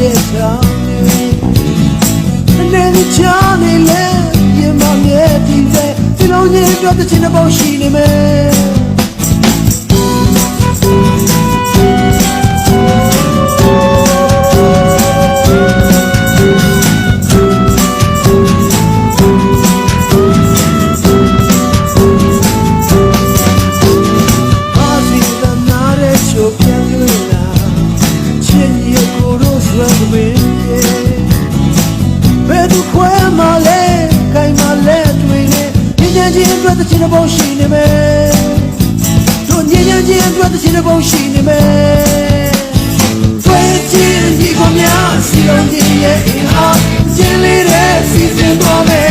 တဲ့ကြောင်တွေအနေနဲ့ချာနေလဲရင်မမြဲတည်တဲ့ဒီလုံးကြီးပြောတဲ့ချင်းတဲ့ပုံရှိနေမယ် အတွက်တခြင်းတစ်ပုံရှိနေမယ်တို့ညဉ့်ညဉ့်ချင်းအတွက်တခြင်းတစ်ပုံရှိနေမယ်တွေ့ချင်းဒီကောင်များစီလုံးကြီးရဲ့အင်အားကျင်းလေးတဲ့စီစဉ်သွားမယ်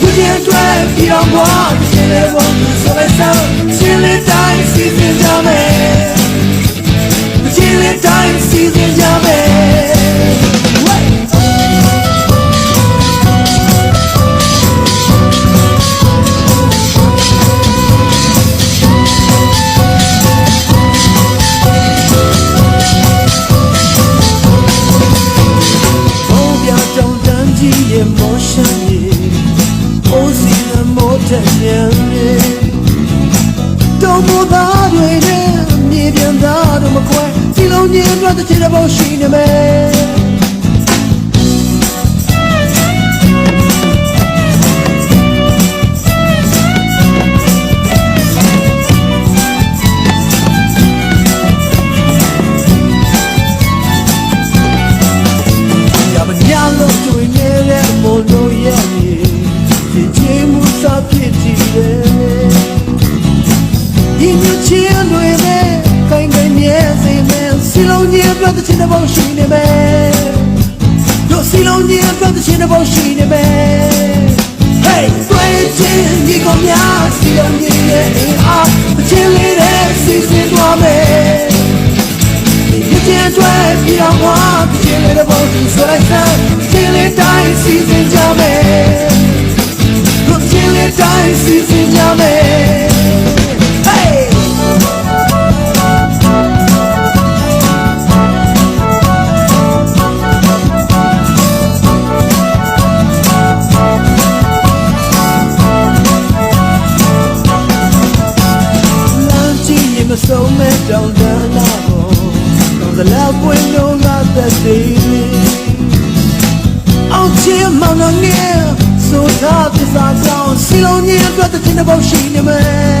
ဒီချင်းအတွက်ပြောင်းသွားတခြင်းတစ်ပုံဆိုလိုက်စမ်းကျင်းလေးတိုင်းစီစဉ်ကြမယ်ကျင်းလေးတိုင်းစီ တွေနဲ့မြေပြန်သားတို့မခွဲစီလုံးကြီးအတွက်တစ်ချစ်တဲ့ဘောရှိနေမယ်ရပါညလုံးတွေ့နေတဲ့မို့လို့ရဲ့ဒီချေမှုစားဖြစ်တည် ညူချင်းတွေနဲ့ကိုင်ကိုင်မြဲစေမယ်စီလုံးကြီးအတွက်တခြင်းတစ်ပုဒ်ရှိနေမယ်တို့စီလုံးကြီးအတွက်တခြင်းတစ်ပုဒ်ရှိနေမယ် Hey ဆွေးချင်းဒီကောင်များစီလုံးကြီးရဲ့အင်အားတခြင်းလေးနဲ့စီစဉ်သွားမယ်ဒီချင်းတွေပြောင်းသွားတခြင်းလေးတစ်ပုဒ်ဒီဆိုလိုက်စမ်းချင်းလေးတိုင်းစီစဉ်ကြမယ်တို့ချင်းလေးတိုင်းစီစဉ်ကြမယ် တောင်စလောက်ပွင့်လုံးလာတဲ့စီအောင်ချင်မောင်နှံငယ်ဆိုသားပြစားကြောင်းစီလုံးကြီးအတွက်တစ်ချင်းတစ်ပုတ်ရှိနေမယ်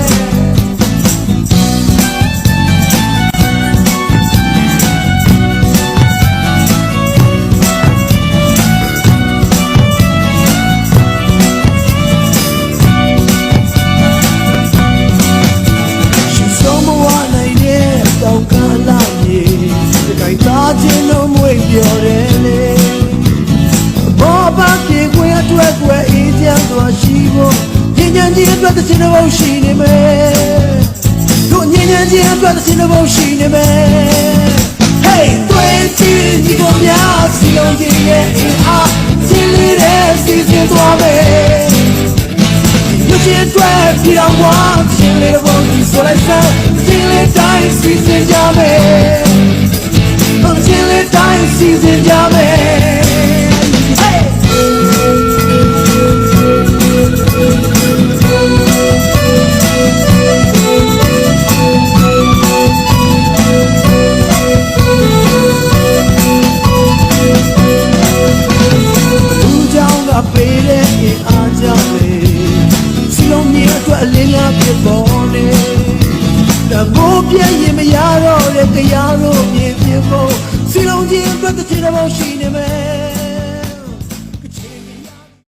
အတွက်ကိုယ်အေးချမ်းစွာရှိဖို့ညဉ့်ညံကြီးအတွက်တစ်စင်းတစ်ပုဒ်ရှိနေမယ်တို့ညဉ့်ညံကြီးအတွက်တစ်စင်းတစ်ပုဒ်ရှိနေမယ် Hey တွေ့ကြည့်ဒီကောင်များစီလုံးကြီးရဲ့အင်အားစီလီတဲ့စီစဉ်သွားမယ်လူချင်းတွေ့ပြီးတော့ဝါချင်းလေးဘုံဒီဆိုလိုက်စမ်းစီလီတိုင်းစီစဉ်ကြမယ်ချင်းလေးတိုင်းစီစဉ်ကြမယ် အင်အားကြောင့်လေစီလုံးမြေအတွက်အလင်းများဖြစ်ပေါ်နေတမိုးပြည့်ရင်မရတော့တဲ့တရားတို့မြင်ပြဖို့စီလုံးကြီးအတွက်တစ်ချင်တစ်ပုံရှိနေမယ်